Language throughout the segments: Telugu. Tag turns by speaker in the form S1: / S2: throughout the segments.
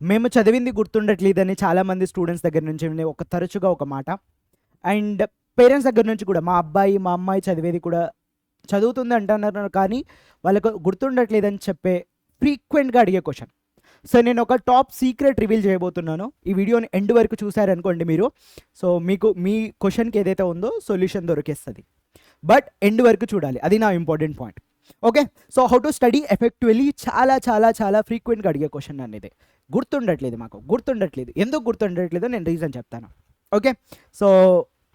S1: మేము చదివింది గుర్తుండట్లేదని చాలామంది స్టూడెంట్స్ దగ్గర నుంచి వినే ఒక తరచుగా ఒక మాట. అండ్ పేరెంట్స్ దగ్గర నుంచి కూడా మా అబ్బాయి మా అమ్మాయి చదివేది కూడా చదువుతుంది అంటున్నారు కానీ వాళ్ళకు గుర్తుండట్లేదని చెప్పే ఫ్రీక్వెంట్గా అడిగే క్వశ్చన్ సో నేను ఒక టాప్ సీక్రెట్ రివీల్ చేయబోతున్నాను. ఈ వీడియోని ఎండ్ వరకు చూసారనుకోండి మీరు. సో మీకు మీ క్వశ్చన్కి ఏదైతే ఉందో సొల్యూషన్ దొరికేస్తుంది. బట్ ఎండ్ వరకు చూడాలి. అది నా important point okay so how to study effectively చాలా చాలా చాలా ఫ్రీక్వెంట్గా అడిగే క్వశ్చన్ అనేది గుర్తుండట్లేదు మాకు గుర్తుండట్లేదు. ఎందుకు గుర్తుండట్లేదో నేను రీజన్ చెప్తాను. Okay so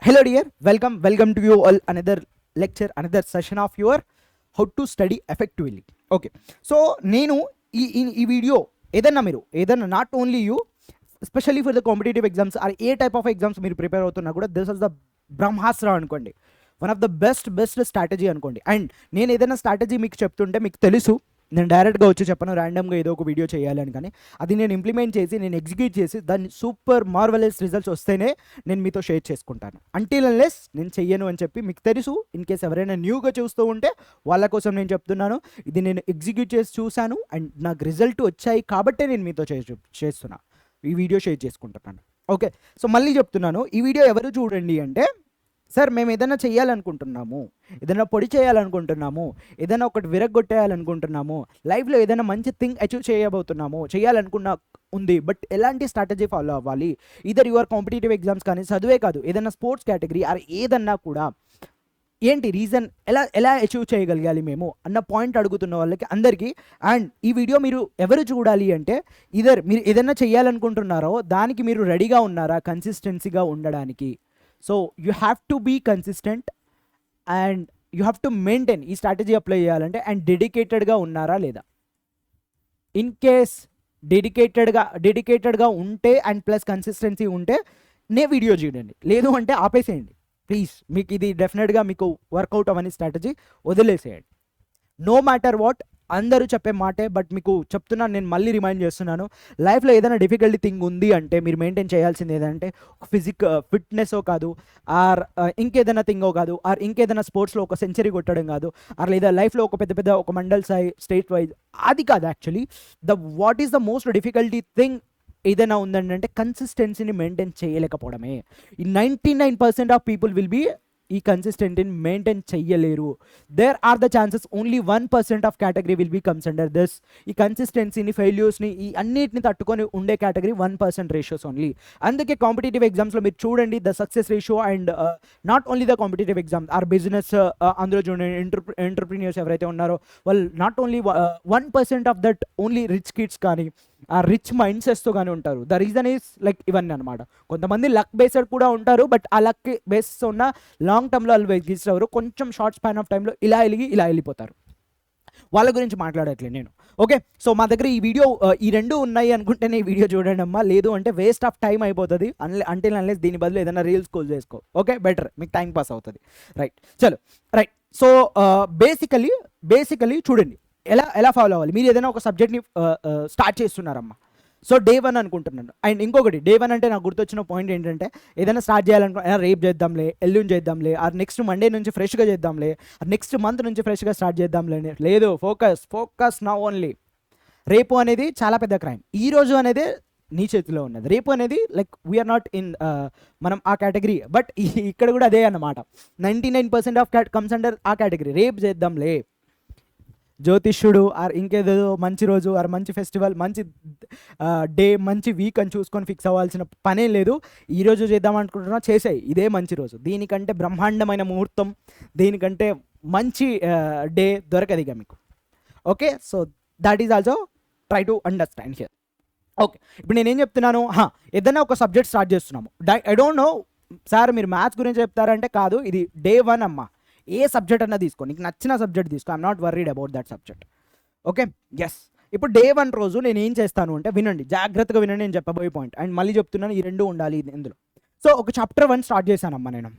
S1: hello dear welcome welcome to you all another lecture another session of your how to study effectively okay so నేను ఈ ఈ- ఈ వీడియో ఏదన్నా మీరు ఏదన్నా not only you specially for the competitive exams or a type of exams మీరు ప్రిపేర్ అవుతున్నా కూడా దిస్ ఇస్ ద బ్రహ్మాస్త్ర అనుకోండి. One of the best best strategy అనుకోండి. అండ్ నేను ఏదైనా స్ట్రాటజీ మీకు చెప్తుంటే మీకు తెలుసు. నేను డైరెక్ట్గా వచ్చి చెప్పను ర్యాండమ్గా ఏదో ఒక వీడియో చేయాలని కానీ అది నేను ఇంప్లిమెంట్ చేసి నేను ఎగ్జిక్యూట్ చేసి దాన్ని సూపర్ మార్వలెస్ రిజల్ట్స్ వస్తేనే నేను మీతో షేర్ చేసుకుంటాను. అంటిల్ అన్లెస్ నేను చెయ్యను అని చెప్పి మీకు తెలుసు. ఇన్ కేస్ ఎవరైనా న్యూగా చూస్తూ ఉంటే వాళ్ళ కోసం నేను చెప్తున్నాను. ఇది నేను ఎగ్జిక్యూట్ చేసి చూశాను. అండ్ నాకు రిజల్ట్ వచ్చాయి కాబట్టే నేను మీతో చే చేస్తున్నా. ఈ వీడియో షేర్ చేసుకుంటున్నాను. ఓకే సో మళ్ళీ చెప్తున్నాను. ఈ వీడియో ఎవరు చూడండి అంటే సార్ మేము ఏదైనా చేయాలనుకుంటున్నాము ఏదైనా పొడి చేయాలనుకుంటున్నాము ఏదైనా ఒకటి విరగొట్టేయాలనుకుంటున్నాము లైఫ్లో ఏదైనా మంచి థింగ్ అచీవ్ చేయబోతున్నాము చేయాలనుకున్న ఉంది బట్ ఎలాంటి స్ట్రాటజీ ఫాలో అవ్వాలి? ఇదర్ యువర్ కాంపిటేటివ్ ఎగ్జామ్స్ కానీ చదువే కాదు ఏదైనా స్పోర్ట్స్ కేటగిరీ ఆర్ ఏదన్నా కూడా ఏంటి రీజన్ ఎలా ఎలా అచీవ్ చేయగలగాలి మేము అన్న పాయింట్ అడుగుతున్న వాళ్ళకి అందరికీ అండ్ ఈ వీడియో మీరు ఎవరు చూడాలి అంటే ఇదర్ మీరు ఏదైనా చేయాలనుకుంటున్నారో దానికి మీరు రెడీగా ఉన్నారా కన్సిస్టెన్సీగా ఉండడానికి? So you have to be consistent and you have to maintain ఈ స్ట్రాటజీ అప్లై చేయాలంటే అండ్ డెడికేటెడ్గా ఉన్నారా లేదా? ఇన్ కేస్ డెడికేటెడ్గా డెడికేటెడ్గా ఉంటే అండ్ ప్లస్ కన్సిస్టెన్సీ ఉంటే నే వీడియో చూడండి. లేదు అంటే ఆపేసేయండి. ప్లీజ్ మీకు ఇది డెఫినెట్గా మీకు వర్కౌట్ అవని స్ట్రాటజీ వదిలేసేయండి. నో మ్యాటర్ వాట్ అందరూ చెప్పే మాటే బట్ మీకు చెప్తున్నాను నేను మళ్ళీ రిమైండ్ చేస్తున్నాను. లైఫ్లో ఏదైనా డిఫికల్టీ థింగ్ ఉంది అంటే మీరు మెయింటైన్ చేయాల్సింది ఏదంటే ఫిజిక్ ఫిట్నెస్ కాదు ఆర్ ఇంకేదైనా థింగో కాదు ఆర్ ఇంకేదైనా స్పోర్ట్స్లో ఒక సెంచరీ కొట్టడం కాదు ఆర్ లేదా లైఫ్లో ఒక పెద్ద పెద్ద ఒక మండల్ సాయి స్టేట్ వైజ్ అది కాదు actually. The what is the most difficulty thing ఏదైనా ఉందండి అంటే కన్సిస్టెన్సీని మెయింటైన్ చేయలేకపోవడమే. ఈ ninety nine percent of people will be ఈ కన్సిస్టెంట్ని మెయింటైన్ చెయ్యలేరు. There are the chances only one percent of category will be comes under this ఈ కన్సిస్టెన్సీని ఫెయిల్యూర్స్ని ఈ అన్నిటిని తట్టుకొని ఉండే category one percent ratios only అందుకే కాంపిటేటివ్ ఎగ్జామ్స్లో మీరు చూడండి the success ratio and not only the competitive exam or business అందులో చూడండి ఎంటర్ ఎంటర్ప్రీనియర్స్ ఎవరైతే ఉన్నారో వాళ్ళు not only one percent of that only rich kids కానీ ఆ రిచ్ మైండ్ సెట్స్తో కానీ ఉంటారు. ద రీజన్ ఈస్ లైక్ ఇవన్నీ అనమాట కొంతమంది లక్ బేస్డ్ కూడా ఉంటారు బట్ ఆ లక్ బేస్ ఉన్న లాంగ్ టర్మ్లో వాళ్ళు వెలిగిస్తారు కొంచెం షార్ట్ స్పాన్ ఆఫ్ టైంలో ఇలా వెలిగి ఇలా వెళ్ళిపోతారు వాళ్ళ గురించి మాట్లాడట్లేదు నేను. ఓకే సో మా దగ్గర ఈ వీడియో ఈ రెండు ఉన్నాయి అనుకుంటేనే ఈ వీడియో చూడండి అమ్మా. లేదు అంటే వేస్ట్ ఆఫ్ టైం అయిపోతుంది. అన్లే అంటే అన్లెస్ దీని బదులు ఏదైనా రీల్స్ కోల్ చేసుకో. ఓకే బెటర్ మీకు టైం పాస్ అవుతుంది. రైట్ చలో. రైట్ సో బేసికలీ బేసికలీ చూడండి. ఎలా ఎలా ఫాలో అవ్వాలి? మీరు ఏదైనా ఒక సబ్జెక్ట్ని స్టార్ట్ చేస్తున్నారమ్మా. సో డే వన్ అనుకుంటున్నాను. అండ్ ఇంకొకటి డే వన్ అంటే నాకు గుర్తొచ్చిన పాయింట్ ఏంటంటే ఏదైనా స్టార్ట్ చేయాలనుకున్నా రేపు చేద్దాంలే ఎల్లుండి చేద్దాంలే ఆ నెక్స్ట్ మండే నుంచి ఫ్రెష్గా చేద్దాంలే నెక్స్ట్ మంత్ నుంచి ఫ్రెష్గా స్టార్ట్ చేద్దాంలే లేదు ఫోకస్ ఫోకస్ నా ఓన్లీ రేపు అనేది చాలా పెద్ద క్రైమ్ ఈ రోజు అనేది నీ చేతిలో ఉన్నది. రేపు అనేది లైక్ వీఆర్ నాట్ ఇన్ మనం ఆ కేటగిరీ బట్ ఇక్కడ కూడా అదే అన్నమాట. Ninety nine percent of comes under ఆ కేటగిరీ రేపు చేద్దాంలే. జ్యోతిష్యుడు ఆర్ ఇంకేదేదో మంచి రోజు ఆర్ మంచి ఫెస్టివల్ మంచి డే మంచి వీక్ అని చూసుకొని ఫిక్స్ అవ్వాల్సిన పనే లేదు. ఈ రోజు చేద్దాం అనుకుంటున్నా చేసాయి. ఇదే మంచి రోజు. దీనికంటే బ్రహ్మాండమైన ముహూర్తం దీనికంటే మంచి డే దొరకదు ఇక మీకు. Okay? So that is also try to understand here okay. ఇప్పుడు నేనేం చెప్తున్నాను? హా, ఏదైనా ఒక సబ్జెక్ట్ స్టార్ట్ చేస్తున్నాము. ఐ డోంట్ నో సార్ మీరు మ్యాథ్స్ గురించి చెప్తారంటే కాదు ఇది డే వన్ అమ్మా. ఏ సబ్జెక్ట్ అన్నా తీసుకో. నీకు నచ్చిన సబ్జెక్ట్ తీసుకో. I'm not worried about that subject okay yes ఇప్పుడు డే వన్ రోజు నేను ఏం చేస్తాను అంటే వినండి. జాగ్రత్తగా వినండి నేను చెప్పబోయే పాయింట్ అండ్ మళ్ళీ చెప్తున్నాను ఈ రెండు ఉండాలి ఇందులో. సో ఒక చాప్టర్ వన్ స్టార్ట్ చేశానమ్మా నేను.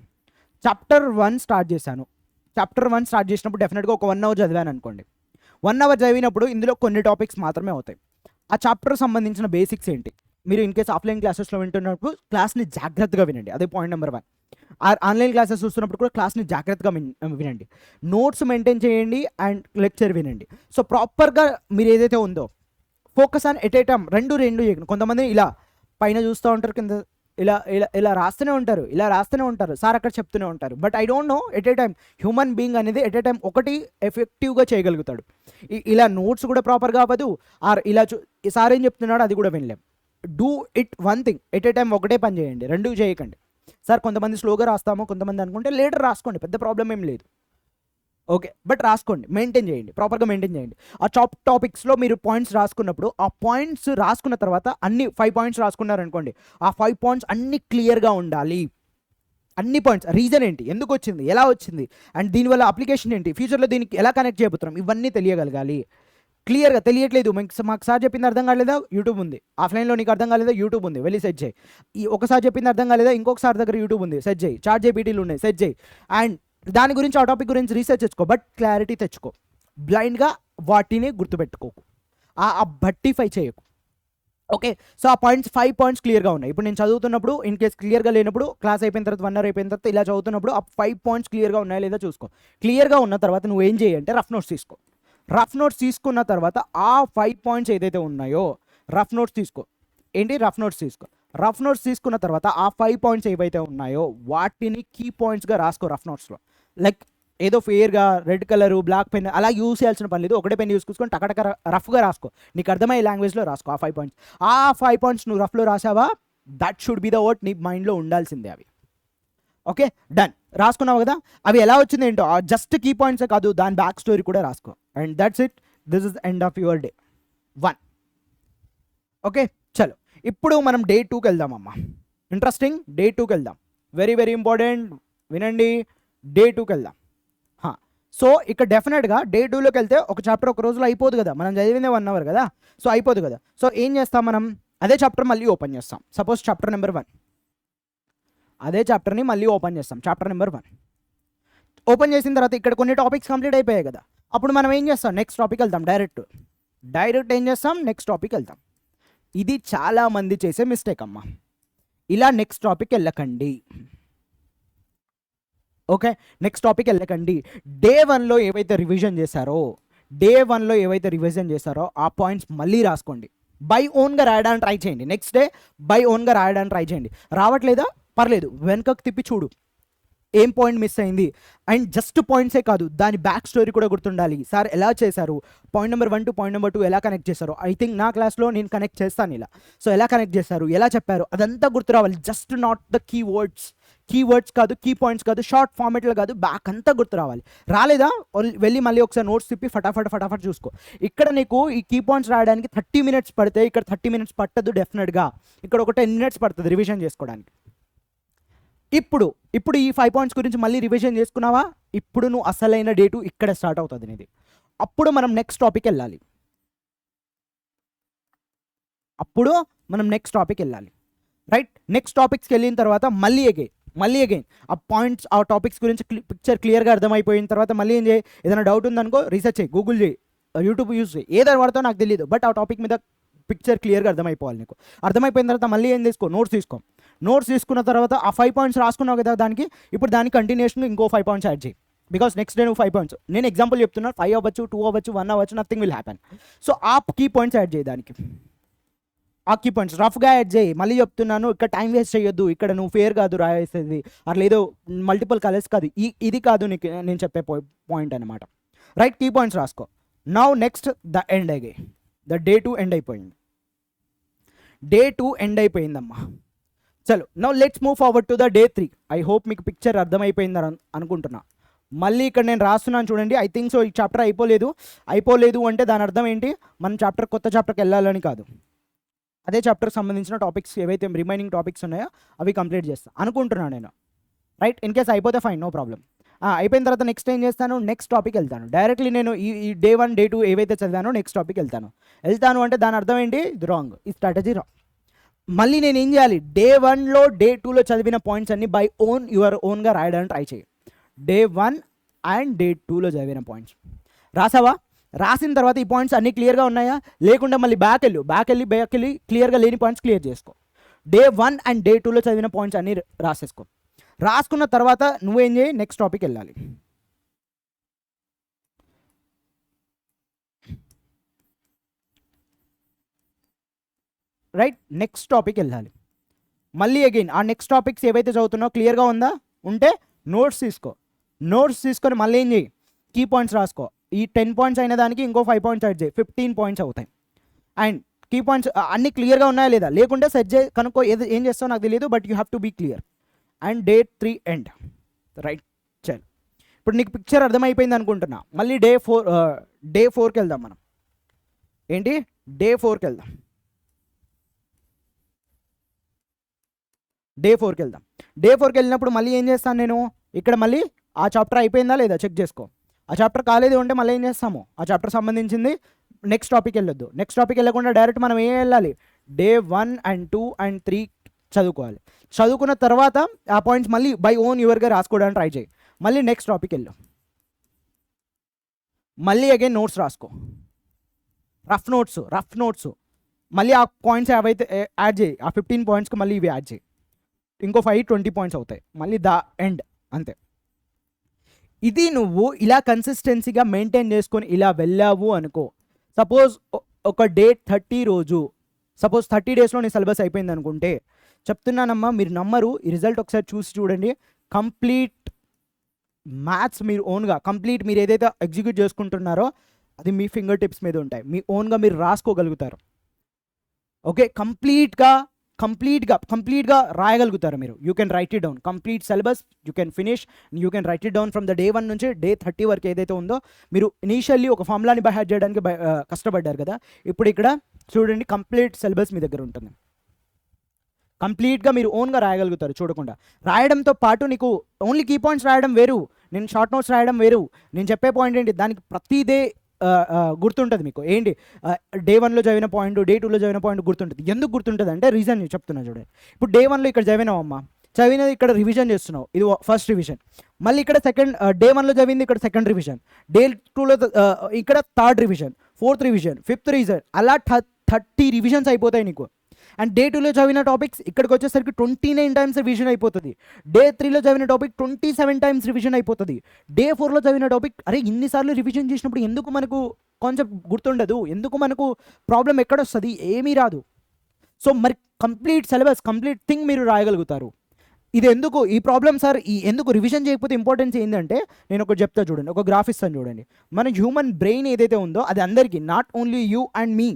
S1: చాప్టర్ వన్ స్టార్ట్ చేశాను. చాప్టర్ వన్ స్టార్ట్ చేసినప్పుడు డెఫినెట్గా ఒక వన్ అవర్ చదివాను అనుకోండి. వన్ అవర్ చదివినప్పుడు ఇందులో కొన్ని టాపిక్స్ మాత్రమే అవుతాయి. ఆ చాప్టర్ సంబంధించిన బేసిక్స్ ఏంటి? మీరు ఇన్ కేస్ ఆఫ్లైన్ క్లాసెస్లో వింటున్నప్పుడు క్లాస్ని జాగ్రత్తగా వినండి. అదే point number one online classes చూస్తున్నప్పుడు కూడా క్లాస్ని జాగ్రత్తగా వినండి. నోట్స్ మెయింటైన్ చేయండి అండ్ లెక్చర్ వినండి. సో ప్రాపర్గా మీరు ఏదైతే ఉందో focus on at a time రెండు రెండు చేయకండి. కొంతమంది ఇలా పైన చూస్తూ ఉంటారు కింద ఇలా ఇలా ఇలా రాస్తూనే ఉంటారు ఇలా రాస్తూనే ఉంటారు. సార్ అక్కడ చెప్తూనే ఉంటారు. But I don't know at a time human being అనేది ఎట్ ఏ టైం ఒకటి ఎఫెక్టివ్గా చేయగలుగుతాడు. ఇలా నోట్స్ కూడా ప్రాపర్గా అవ్వదు. ఆర్ ఇలా చూ ఈ సార్ ఏం చెప్తున్నాడో అది కూడా వినలేం. Do it one thing. At a time ఒకటే పని చేయండి. రెండు చేయకండి. సార్ కొంతమంది స్లోగా రాస్తాము కొంతమంది అనుకుంటే లేటర్ రాసుకోండి. పెద్ద ప్రాబ్లం ఏం లేదు. ఓకే బట్ రాసుకోండి. మెయింటైన్ చేయండి. ప్రాపర్గా మెయింటైన్ చేయండి. ఆ టాప్ టాపిక్స్లో మీరు పాయింట్స్ రాసుకున్నప్పుడు ఆ పాయింట్స్ రాసుకున్న తర్వాత అన్ని ఫైవ్ పాయింట్స్ రాసుకున్నారనుకోండి ఆ ఫైవ్ పాయింట్స్ అన్ని క్లియర్గా ఉండాలి. అన్ని పాయింట్స్. రీజన్ ఏంటి? ఎందుకు వచ్చింది? ఎలా వచ్చింది? అండ్ దీనివల్ల అప్లికేషన్ ఏంటి? ఫ్యూచర్లో దీనికి ఎలా కనెక్ట్ చేయబోతున్నాం? ఇవన్నీ తెలియగలగాలి. క్లియర్గా తెలియట్లేదు. మాకు సార్ చెప్పింది అర్థం కాలేదా? యూట్యూబ్ ఉంది. ఆఫ్లైన్లో నీకు అర్థం కాలేదా? యూట్యూబ్ ఉంది. వెళ్ళి సెట్ చేయి. ఈ ఒకసారి చెప్పింది అర్థం కాలేదా? ఇంకొకసారి దగ్గర యూట్యూబ్ ఉంది. సెట్ చేయి. చార్ట్ జేపీటీలు ఉన్నాయి. సెట్ చేయి. అండ్ దాని గురించి ఆ టాపిక్ గురించి రీసెర్చ్ తెచ్చుకో. బట్ క్లారిటీ తెచ్చుకో. బ్లైండ్గా వాటిని గుర్తుపెట్టుకోకు. ఆ ఆ బట్టిఫై చేయకు. ఓకే? సో ఆ పాయింట్స్ ఫైవ్ పాయింట్స్ క్లియర్గా ఉన్నాయి. ఇప్పుడు నేను చదువుతున్నప్పుడు ఇన్ కేస్ క్లియర్గా లేనప్పుడు క్లాస్ అయిపోయిన తర్వాత వన్ అవర్ అయిపోయిన తర్వాత ఇలా చదువుతున్నప్పుడు ఆ ఫైవ్ పాయింట్స్ క్లియర్గా ఉన్నాయా లేదా చూసుకో. క్లియర్గా ఉన్న తర్వాత నువ్వు ఏం చేయంటే రఫ్ నోట్స్ తీసుకో. రఫ్ నోట్స్ తీసుకున్న తర్వాత ఆ ఫైవ్ పాయింట్స్ ఏదైతే ఉన్నాయో రఫ్ నోట్స్ తీసుకో. ఏంటి రఫ్ నోట్స్ తీసుకో? రఫ్ నోట్స్ తీసుకున్న తర్వాత ఆ ఫైవ్ పాయింట్స్ ఏవైతే ఉన్నాయో వాటిని కీ పాయింట్స్గా రాసుకో రఫ్ నోట్స్లో లైక్ ఏదో ఫేర్గా రెడ్ కలరు బ్లాక్ పెన్ అలా యూస్ చేయాల్సిన పని లేదు. ఒకటే పెన్ యూస్ చేసుకొని టకటక రఫ్గా రాసుకో. నీకు అర్థమయ్యే లాంగ్వేజ్లో రాసుకో ఆ ఫైవ్ పాయింట్స్ ఆ ఫైవ్ పాయింట్స్ నువ్వు రఫ్లో రాసావా? That should be the word నీ మైండ్లో ఉండాల్సిందే అవి. ఓకే? డన్ రాసుకున్నావు కదా? అవి ఎలా వచ్చింది ఏంటో జస్ట్ కీ పాయింట్సే కాదు దాని బ్యాక్ స్టోరీ కూడా రాసుకో. And that's it this is end of your day one okay? చలో. ఇప్పుడు మనం డే టూకి వెళ్దామమ్మా ఇంట్రెస్టింగ్ డే టూకి వెళ్దాం. వెరీ వెరీ ఇంపార్టెంట్ వినండి. డే టూకి వెళ్దాం. హా. సో ఇక్కడ డెఫినెట్గా డే టూలోకి వెళ్తే ఒక చాప్టర్ ఒక రోజులో అయిపోదు కదా. మనం చదివిందే వన్ అవర్ కదా. సో అయిపోదు కదా. సో ఏం చేస్తాం మనం? అదే చాప్టర్ మళ్ళీ ఓపెన్ చేస్తాం. సపోజ్ చాప్టర్ నెంబర్ వన్ అదే చాప్టర్ని మళ్ళీ ఓపెన్ చేస్తాం. Chapter number one. ఓపెన్ చేసిన తర్వాత ఇక్కడ కొన్ని టాపిక్స్ కంప్లీట్ అయిపోయాయి కదా. అప్పుడు మనం ఏం చేస్తాం? నెక్స్ట్ టాపిక్ వెళ్తాం డైరెక్ట్ డైరెక్ట్ ఏం చేస్తాం? నెక్స్ట్ టాపిక్ వెళ్తాం ఇది చాలామంది చేసే మిస్టేక్ అమ్మా. ఇలా నెక్స్ట్ టాపిక్ వెళ్ళకండి. ఓకే నెక్స్ట్ టాపిక్ వెళ్ళకండి. డే వన్లో ఏవైతే రివిజన్ చేశారో డే వన్లో ఏవైతే రివిజన్ చేశారో ఆ పాయింట్స్ మళ్ళీ రాసుకోండి. బై ఓన్గా రాయడానికి ట్రై చేయండి. నెక్స్ట్ డే బై ఓన్గా రాయడానికి ట్రై చేయండి. రావట్లేదా? పర్లేదు వెనకకు తిప్పి చూడు. ఏం పాయింట్ మిస్ అయింది? అండ్ జస్ట్ పాయింట్సే కాదు దాని బ్యాక్ స్టోరీ కూడా గుర్తుండాలి. సార్ ఎలా చేశారు? Point number one to point number two ఎలా కనెక్ట్ చేశారు. ఐ థింక్ నా క్లాస్లో నేను కనెక్ట్ చేస్తాను ఇలా. సో ఎలా కనెక్ట్ చేశారు? ఎలా చెప్పారు? అదంతా గుర్తు రావాలి. Just not the key words key words కాదు కీ పాయింట్స్ కాదు షార్ట్ ఫార్మేట్లో కాదు బ్యాక్ అంతా గుర్తు రావాలి. రాలేదా? వెళ్ళి మళ్ళీ ఒకసారి నోట్స్ తిప్పి ఫటాఫట్ ఫటాఫట్ చూసుకో. ఇక్కడ నీకు ఈ కీ పాయింట్స్ రాయడానికి థర్టీ మినిట్స్ పడితే ఇక్కడ థర్టీ మినిట్స్ పట్టదు డెఫినెట్గా ఇక్కడ ఒక టెన్ మినిట్స్ పడుతుంది రివిజన్ చేసుకోవడానికి. ఇప్పుడు ఇప్పుడు ఈ ఫైవ్ పాయింట్స్ గురించి మళ్ళీ రివిజన్ చేసుకున్నావా? ఇప్పుడు నువ్వు అసలైన డేటు ఇక్కడ స్టార్ట్ అవుతుంది నీది. అప్పుడు మనం నెక్స్ట్ టాపిక్ వెళ్ళాలి. అప్పుడు మనం నెక్స్ట్ టాపిక్ వెళ్ళాలి. రైట్ నెక్స్ట్ టాపిక్స్కి వెళ్ళిన తర్వాత మళ్ళీ అగైన్ మళ్ళీ అగైన్ ఆ పాయింట్స్ ఆ టాపిక్స్ గురించి పిక్చర్ క్లియర్గా అర్థమైపోయిన తర్వాత మళ్ళీ ఏం చేయి? ఏదైనా డౌట్ ఉందనుకో రీసెర్చ్ చేయి గూగుల్ చేయి యూట్యూబ్ యూస్ చేయి. ఏదో వాడతావు నాకు తెలియదు బట్ ఆ టాపిక్ మీద పిక్చర్ క్లియర్గా అర్థమైపోవాలి నీకు. అర్థమైపోయిన తర్వాత మళ్ళీ ఏం తీసుకో? నోట్స్ తీసుకో. నోట్స్ తీసుకున్న తర్వాత ఆ ఫైవ్ పాయింట్స్ రాసుకున్నావు కదా దానికి? ఇప్పుడు దానికి కంటిన్యూషన్ ఇంకో ఫైవ్ పాయింట్స్ యాడ్ చేయి. బికాస్ నెక్స్ట్ డే నువ్వు ఫైవ్ పాయింట్స్ నేను ఎగ్జాంపుల్ చెప్తున్నాను ఫైవ్ అవ్వచ్చు టూ అవ్వచ్చు వన్ అవ్వచ్చు నథింగ్ విల్ హ్యాపెన్ సో ఆ కీ పాయింట్స్ యాడ్ చేయి దానికి. ఆ కీ పాయింట్స్ రఫ్గా యాడ్ చేయి. మళ్ళీ చెప్తున్నాను ఇక్కడ టైం వేస్ట్ చేయొద్దు. ఇక్కడ నువ్వు ఫేర్ కాదు రాయేసేది అట్లా ఏదో మల్టిపుల్ కలర్స్ కాదు. ఈ ఇది కాదు నీకు నేను చెప్పే పాయింట్ అనమాట రైట్ కీ పాయింట్స్ రాసుకో. నౌ నెక్స్ట్ ద ఎండ్ అగే ద డే టు ఎండ్ అయిపోయింది. డే టు ఎండ్ అయిపోయిందమ్మా. చలో now let's move forward to the day three I hope మీకు పిక్చర్ అర్థమైపోయిందని అనుకుంటున్నా. మళ్ళీ ఇక్కడ నేను రాస్తున్నాను చూడండి. ఐ థింక్ సో ఈ చాప్టర్ అయిపోలేదు. అయిపోలేదు అంటే దాని అర్థం ఏంటి? మన చాప్టర్ కొత్త చాప్టర్కి వెళ్ళాలని కాదు. అదే చాప్టర్కి సంబంధించిన టాపిక్స్ ఏవైతే రిమైనింగ్ టాపిక్స్ ఉన్నాయో అవి కంప్లీట్ చేస్తాను అనుకుంటున్నాను నేను. రైట్ ఇన్ కేస్ అయిపోతే ఫైన్ నో ప్రాబ్లం అయిపోయిన తర్వాత నెక్స్ట్ ఏం చేస్తాను? నెక్స్ట్ టాపిక్ వెళ్తాను. డైరెక్ట్లీ నేను ఈ ఈ డే వన్ డే టూ ఏవైతే చదివానో నెక్స్ట్ టాపిక్ వెళ్తాను. వెళ్తాను అంటే దాని అర్థం ఏంటి? ఇది రాంగ్ ఈ స్ట్రాటజీ రాంగ్ మళ్ళీ నేను ఏం చేయాలి? డే వన్లో డే టూలో చదివిన పాయింట్స్ అన్ని బై ఓన్ యువర్ ఓన్గా రాయడానికి ట్రై చేయి. డే వన్ అండ్ డే టూలో చదివిన పాయింట్స్ రాసావా? రాసిన తర్వాత ఈ పాయింట్స్ అన్ని క్లియర్గా ఉన్నాయా? లేకుండా మళ్ళీ బ్యాక్ వెళ్ళు. బ్యాక్ వెళ్ళి బ్యాక్ వెళ్ళి క్లియర్గా లేని పాయింట్స్ క్లియర్ చేసుకో. డే వన్ అండ్ డే టూలో చదివిన పాయింట్స్ అన్ని రాసేసుకో. రాసుకున్న తర్వాత నువ్వేం చేయి? నెక్స్ట్ టాపిక్ వెళ్ళాలి. రైట్ నెక్స్ట్ టాపిక్ వెళ్ళాలి. మళ్ళీ అగైన్ ఆ నెక్స్ట్ టాపిక్స్ ఏవైతే చదువుతున్నావు క్లియర్గా ఉందా? ఉంటే నోట్స్ తీసుకో. నోట్స్ తీసుకొని మళ్ళీ ఏం చేయి కీ పాయింట్స్ రాసుకో. ఈ టెన్ పాయింట్స్ అయిన దానికి ఇంకో ఫైవ్ పాయింట్స్ యాడ్ చేయి. ఫిఫ్టీన్ పాయింట్స్ అవుతాయి. అండ్ కీ పాయింట్స్ అన్ని క్లియర్గా ఉన్నాయా లేదా? లేకుంటే సెట్ చేయి కనుక్కో ఏది ఏం చేస్తావో నాకు తెలియదు but you have to be clear and day three end right చల్. ఇప్పుడు నీకు పిక్చర్ అర్థమైపోయింది అనుకుంటున్నా. మళ్ళీ డే ఫోర్ డే ఫోర్కి వెళ్దాం మనం. ఏంటి? డే ఫోర్కి వెళ్దాం. డే ఫోర్కి వెళ్దాం. డే ఫోర్కి వెళ్ళినప్పుడు మళ్ళీ ఏం చేస్తాను నేను? ఇక్కడ మళ్ళీ ఆ చాప్టర్ అయిపోయిందా లేదా? చెక్ చేసుకో. ఆ చాప్టర్ కాలేదు ఉంటే మళ్ళీ ఏం చేస్తాము? ఆ చాప్టర్ సంబంధించింది నెక్స్ట్ టాపిక్ వెళ్ళొద్దు. నెక్స్ట్ టాపిక్ వెళ్ళకుండా డైరెక్ట్ మనం ఏం వెళ్ళాలి? Day one and two and three చదువుకోవాలి. చదువుకున్న తర్వాత ఆ పాయింట్స్ మళ్ళీ బై ఓన్ యువర్గా రాసుకోవడానికి ట్రై చేయి. మళ్ళీ నెక్స్ట్ టాపిక్ వెళ్ళు. మళ్ళీ అగైన్ నోట్స్ రాసుకో. Rough notes rough notes. మళ్ళీ ఆ పాయింట్స్ ఏవైతే యాడ్ చేయి. ఆ ఫిఫ్టీన్ పాయింట్స్కి మళ్ళీ ఇవి యాడ్ చేయి. ఇంకో ఫైవ్ ట్వంటీ పాయింట్స్ అవుతాయి. మళ్ళీ ద ఎండ్ అంతే. ఇది నువ్వు ఇలా కన్సిస్టెన్సీగా మెయింటైన్ చేసుకొని ఇలా వెళ్ళావు అనుకో. సపోజ్ ఒక డే థర్టీ రోజు సపోజ్ థర్టీ డేస్లో నీ సిలబస్ అయిపోయింది అనుకుంటే చెప్తున్నానమ్మా మీరు నమ్మరు ఈ రిజల్ట్ ఒకసారి చూసి చూడండి. కంప్లీట్ మ్యాథ్స్ మీరు ఓన్గా కంప్లీట్ మీరు ఏదైతే ఎగ్జిక్యూట్ చేసుకుంటున్నారో అది మీ ఫింగర్ టిప్స్ మీద ఉంటాయి. మీ ఓన్గా మీరు రాసుకోగలుగుతారు. ఓకే కంప్లీట్గా కంప్లీట్గా కంప్లీట్గా రాయగలుగుతారు మీరు. You can write it down complete syllabus you can finish you can write it down from the day one నుంచి డే థర్టీ వరకు ఏదైతే ఉందో మీరు ఇనీషియల్లీ ఒక ఫార్ములాని బై చేయడానికి కష్టపడ్డారు కదా? ఇప్పుడు ఇక్కడ చూడండి కంప్లీట్ సిలబస్ మీ దగ్గర ఉంటుంది. కంప్లీట్గా మీరు ఓన్గా రాయగలుగుతారు చూడకుండా. రాయడంతో పాటు నీకు ఓన్లీ కీ పాయింట్స్ రాయడం వేరు నేను షార్ట్ నోట్స్ రాయడం వేరు. నేను చెప్పే పాయింట్ ఏంటి? దానికి ప్రతిదే గుర్తుంటుంది మీకు. ఏంటి? డే వన్లో చదివిన పాయింట్ డే టూలో చదివిన పాయింట్ గుర్తుంటుంది. ఎందుకు గుర్తుంటుంది అంటే రీజన్ నేను చెప్తున్నా చూడండి ఇప్పుడు డే వన్లో ఇక్కడ చదివినావు అమ్మా చదివినది ఇక్కడ రివిజన్ చేస్తున్నావు. ఇది ఫస్ట్ రివిజన్ మళ్ళీ ఇక్కడ సెకండ్ డే వన్లో చదివింది ఇక్కడ సెకండ్ రివిజన్ డే టూలో ఇక్కడ third revision fourth revision fifth revision అలా థర్టీ రివిజన్స్ అయిపోతాయి నీకు. అండ్ డే టూలో చదివిన టాపిక్స్ ఇక్కడికి వచ్చేసరికి ట్వంటీ నైన్ టైమ్స్ రివిజన్ అయిపోతుంది డే త్రీలో చదివిన topic twenty seven times revision అయిపోతుంది డే ఫోర్లో చదివిన టాపిక్ అరే ఇన్నిసార్లు రివిజన్ చేసినప్పుడు ఎందుకు మనకు కాన్సెప్ట్ గుర్తుండదు? ఎందుకు మనకు ప్రాబ్లం ఎక్కడొస్తుంది? ఏమీ రాదు. సో మరి కంప్లీట్ సిలబస్ కంప్లీట్ థింగ్ మీరు రాయగలుగుతారు. ఇది ఎందుకు? ఈ ప్రాబ్లం సార్ ఈ ఎందుకు రివిజన్ చేయకపోతే ఇంపార్టెన్స్ ఏంటంటే నేను ఒకటి చెప్తా చూడండి ఒక గ్రాఫ్ ఇస్తాను చూడండి. మన హ్యూమన్ బ్రెయిన్ ఏదైతే ఉందో అది అందరికీ not only you and me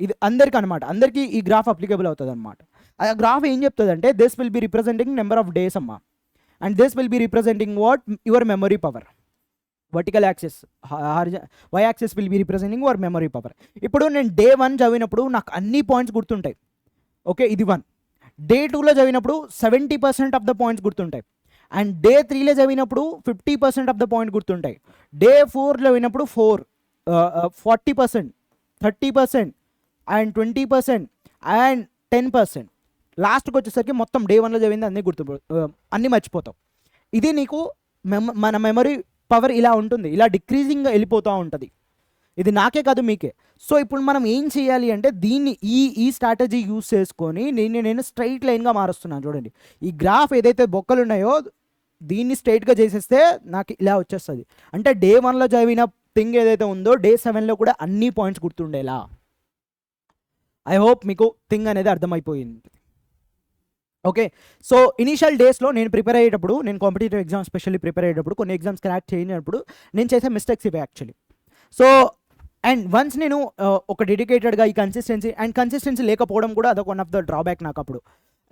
S1: ఇది అందరికీ అనమాట అందరికీ ఈ గ్రాఫ్ అప్లికబుల్ అవుతుంది అనమాట ఆ గ్రాఫ్ ఏం చెప్తుంది అంటే this will be representing number of days అమ్మా and this will be representing what your memory power vertical axis Y axis will be representing your memory power ఇప్పుడు నేను డే వన్ చదివినప్పుడు నాకు అన్ని పాయింట్స్ గుర్తుంటాయి. ఓకే ఇది వన్ డే టూలో చదివినప్పుడు seventy percent of the points గుర్తుంటాయి. అండ్ డే త్రీలో చదివినప్పుడు fifty percent of the point గుర్తుంటాయి. డే ఫోర్లో చదివినప్పుడు four forty percent thirty percent and twenty percent and ten percent. లాస్ట్కి వచ్చేసరికి మొత్తం డే వన్లో చదివింది అన్నీ గుర్తు అన్నీ మర్చిపోతాం. ఇది నీకు మెమ మన మెమరీ పవర్ ఇలా ఉంటుంది ఇలా డిక్రీజింగ్గా వెళ్ళిపోతూ ఉంటుంది. ఇది నాకే కాదు మీకే. సో ఇప్పుడు మనం ఏం చేయాలి అంటే దీన్ని ఈ ఈ స్ట్రాటజీ యూస్ చేసుకొని నేను నేను స్ట్రైట్ లైన్గా మారుస్తున్నాను చూడండి. ఈ గ్రాఫ్ ఏదైతే బొక్కలు ఉన్నాయో దీన్ని స్ట్రైట్గా చేసేస్తే నాకు ఇలా వచ్చేస్తుంది. అంటే డే వన్లో చదివిన థింగ్ ఏదైతే ఉందో డే సెవెన్లో కూడా అన్ని పాయింట్స్ గుర్తుండేలా. ఐ హోప్ మీకు థింగ్ అనేది అర్థమైపోయింది. ఓకే సో ఇనీషియల్ డేస్లో నేను ప్రిపేర్ అయ్యేటప్పుడు నేను కాంపిటేటివ్ ఎగ్జామ్స్ స్పెషల్లీ ప్రిపేర్ అయ్యేటప్పుడు కొన్ని ఎగ్జామ్స్ క్రాక్ చేయనప్పుడు నేను చేసే మిస్టేక్స్ ఇవే యాక్చువల్లీ సో అండ్ వన్స్ నేను uh, ఒక డెడికేటెడ్గా ఈ కన్సిస్టెన్సీ అండ్ కన్సిస్టెన్సీ లేకపోవడం కూడా అదొక వన్ ఆఫ్ ద డ్రాబ్యాక్ నాకు అప్పుడు.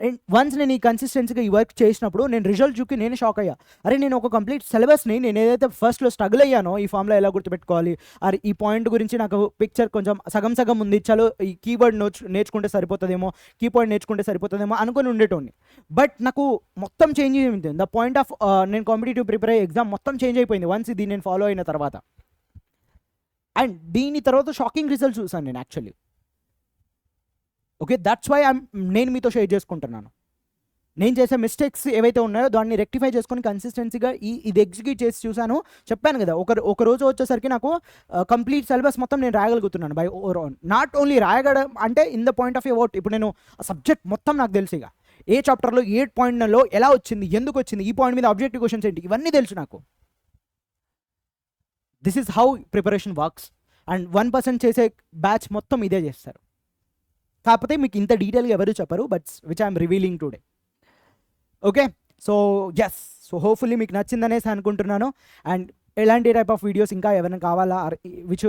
S1: అండ్ వన్స్ నేను ఈ కన్సిస్టెన్సీగా ఈ వర్క్ చేసినప్పుడు నేను రిజల్ట్ చూకి నేను షాక్ అయ్యా. అరే నేను ఒక కంప్లీట్ సిలబస్ని నేను ఏదైతే ఫస్ట్లో స్ట్రగుల్ అయ్యానో ఈ ఫామ్లో ఎలా గుర్తుపెట్టుకోవాలి? అరే ఈ పాయింట్ గురించి నాకు పిక్చర్ కొంచెం సగం సగం ఉంది. చలో ఈ కీవర్డ్ నోచ్ నేర్చుకుంటే సరిపోతుందేమో కీబోర్డ్ నేర్చుకుంటే సరిపోతుందేమో అనుకుని ఉండేటోని బట్ నాకు మొత్తం చేంజ్ అయింది. ద పాయింట్ ఆఫ్ నేను కాంపిటేటివ్ ప్రిపేర్ అయ్యే ఎగ్జామ్ మొత్తం చేంజ్ అయిపోయింది. వన్స్ ఇది నేను ఫాలో అయిన తర్వాత. అండ్ దీని తర్వాత షాకింగ్ రిజల్ట్ చూసాను నేను actually okay that's why I'm నేను మీతో షేర్ చేసుకుంటున్నాను. నేను చేసే మిస్టేక్స్ ఏవైతే ఉన్నాయో దాన్ని రెక్టిఫై చేసుకొని కన్సిస్టెన్సీగా ఈ ఇది ఎగ్జిక్యూట్ చేసి చూశాను. చెప్పాను కదా ఒక ఒక రోజు వచ్చేసరికి నాకు కంప్లీట్ సిలబస్ మొత్తం నేను రాయగలుగుతున్నాను బై ఓవర్ నాట్ ఓన్లీ రాయగడం అంటే in the point of view vote ఇప్పుడు నేను సబ్జెక్ట్ మొత్తం నాకు తెలుసు ఇక. ఏ చాప్టర్లో ఏ పాయింట్లో ఎలా వచ్చింది ఎందుకు వచ్చింది ఈ పాయింట్ మీద ఆబ్జెక్టివ్ క్వశ్చన్స్ ఏంటి ఇవన్నీ తెలుసు నాకు. This is how preparation works and one percent చేసే బ్యాచ్ మొత్తం ఇదే చేస్తారు. కాకపోతే మీకు ఇంత డీటెయిల్గా ఎవరు చెప్పరు but which I'm revealing today okay so yes so hopefully మీకు నచ్చిందనేసి అనుకుంటున్నాను. అండ్ ఎలాంటి టైప్ ఆఫ్ వీడియోస్ ఇంకా ఏమైనా కావాలా? Which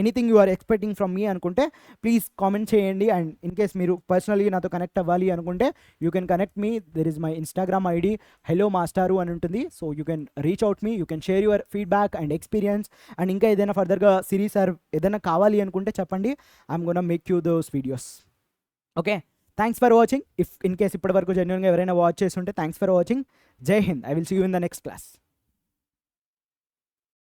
S1: anything you are expecting from me అనుకుంటే ప్లీజ్ కామెంట్ చేయండి. అండ్ ఇన్ కేస్ మీరు పర్సనల్గా నాతో కనెక్ట్ అవ్వాలి అనుకుంటే you can connect me there is my Instagram ID hello మాస్టారు అని ఉంటుంది. So you can reach out me you can share your feedback and experience and ఇంకా ఏదైనా ఫర్దర్గా సిరీస్ ఆర్ ఏదైనా కావాలి అనుకుంటే చెప్పండి. I'm gonna make you those videos okay? Thanks for watching if in case ఇప్పటివరకు జెన్యున్గా ఎవరైనా వాచ్ చేస్తుంటే thanks for watching Jai Hind I will see you in the next class